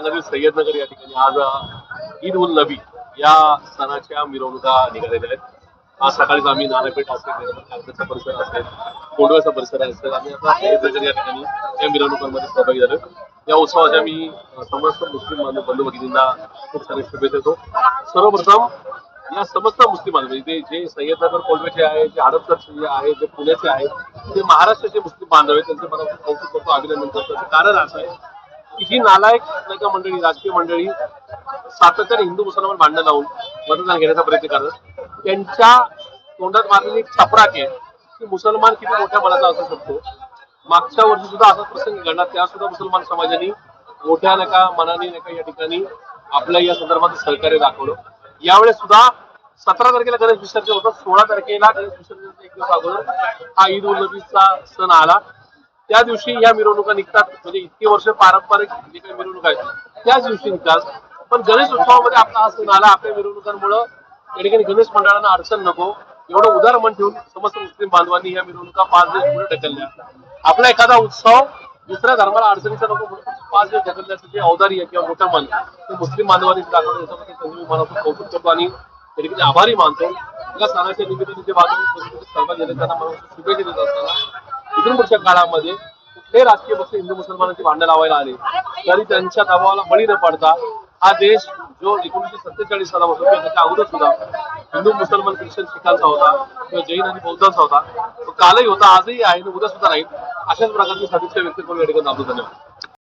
मतदारसंघातील सय्यदनगर या ठिकाणी आज ईद उल नबी या सणाच्या मिरवणुका निघालेल्या आहेत. आज सकाळीच आम्ही नानापेठ असेल कागदाचा परिसर असेल कोंडव्याचा परिसर असेल आम्ही आता सय्यदनगर या ठिकाणी या मिरवणुकांमध्ये सहभागी झालो या उत्सवाच्या मी समस्त मुस्लिम बांधव बंधू भगिनींना खूप सारे शुभेच्छा देतो. सर्वप्रथम या समस्त मुस्लिम बांधव म्हणजे जे सय्यदनगर कोंडव्याचे आहे जे हडपसरचे जे आहे जे पुण्याचे आहेत ते महाराष्ट्राचे मुस्लिम बांधव आहेत त्यांचं मला खूप कौतुक करतो अभिनंदन करतो. कारण असं आहे की ही नालायक नाही का मंडळी राजकीय मंडळी सातत्याने हिंदू मुसलमान भांडण लावून मतदान घेण्याचा प्रयत्न करतात. त्यांच्या तोंडात मारलेली छपराक आहे की मुसलमान किती मोठ्या मनाचा असू शकतो. मागच्या वर्षी सुद्धा असा प्रसंग घडला. त्या सुद्धा मुसलमान समाजाने मोठ्या नका मनाने नका या ठिकाणी आपल्या या संदर्भात सहकार्य दाखवलं. यावेळेस सुद्धा सतरा तारखेला गणेश विसर्जन होतं. सोळा तारखेला गणेश विसर्जन एक दिवस अगोदर हा ईद उल नबीचा सण आला. त्या दिवशी या मिरवणुका निघतात. म्हणजे इतके वर्ष पारंपरिक जे काही मिरवणूक आहेत. त्याच दिवशी निघतात. पण गणेश उत्सवामध्ये आपला हा सण आला. आपल्या मिरवणुकांमुळं या ठिकाणी गणेश मंडळांना अडचण नको. एवढं उदार मन ठेवून समस्त मुस्लिम बांधवांनी या मिरवणुका पाच दिवस पुढे ढकलल्या. आपला एखादा उत्सव दुसऱ्या धर्माला अडचणीचा नको म्हणून पाच दिवस ढकलण्याचं जे औदार्य किंवा मोठं मन. ते मुस्लिम बांधवांनी दाखवलं याच्याबद्दल त्यांनी मी कौतुक करतो आणि त्या ठिकाणी आभारी मानतो. या सणाच्या निमित्ताने जे बाजू सहभाग झाले त्यांना मला शुभेच्छा देत असताना इथून पुढच्या काळामध्ये कुठले राजकीय पक्ष हिंदू मुसलमानांची भांडण लावायला आले तरी त्यांच्या दबावाला बळी न पडता हा देश जो एकोणीशे सत्तेचाळीस सालापासून किंवा त्याच्या अगोदर सुद्धा हिंदू मुसलमान ख्रिश्चन शिखांचा होता किंवा जैन आणि बौद्धांचा होता तो कालही होता आजही आहे आणि उद्या सुद्धा राहील अशाच प्रकारची सदिच्छा व्यक्त करून या ठिकाणी आपलं धन्यवाद.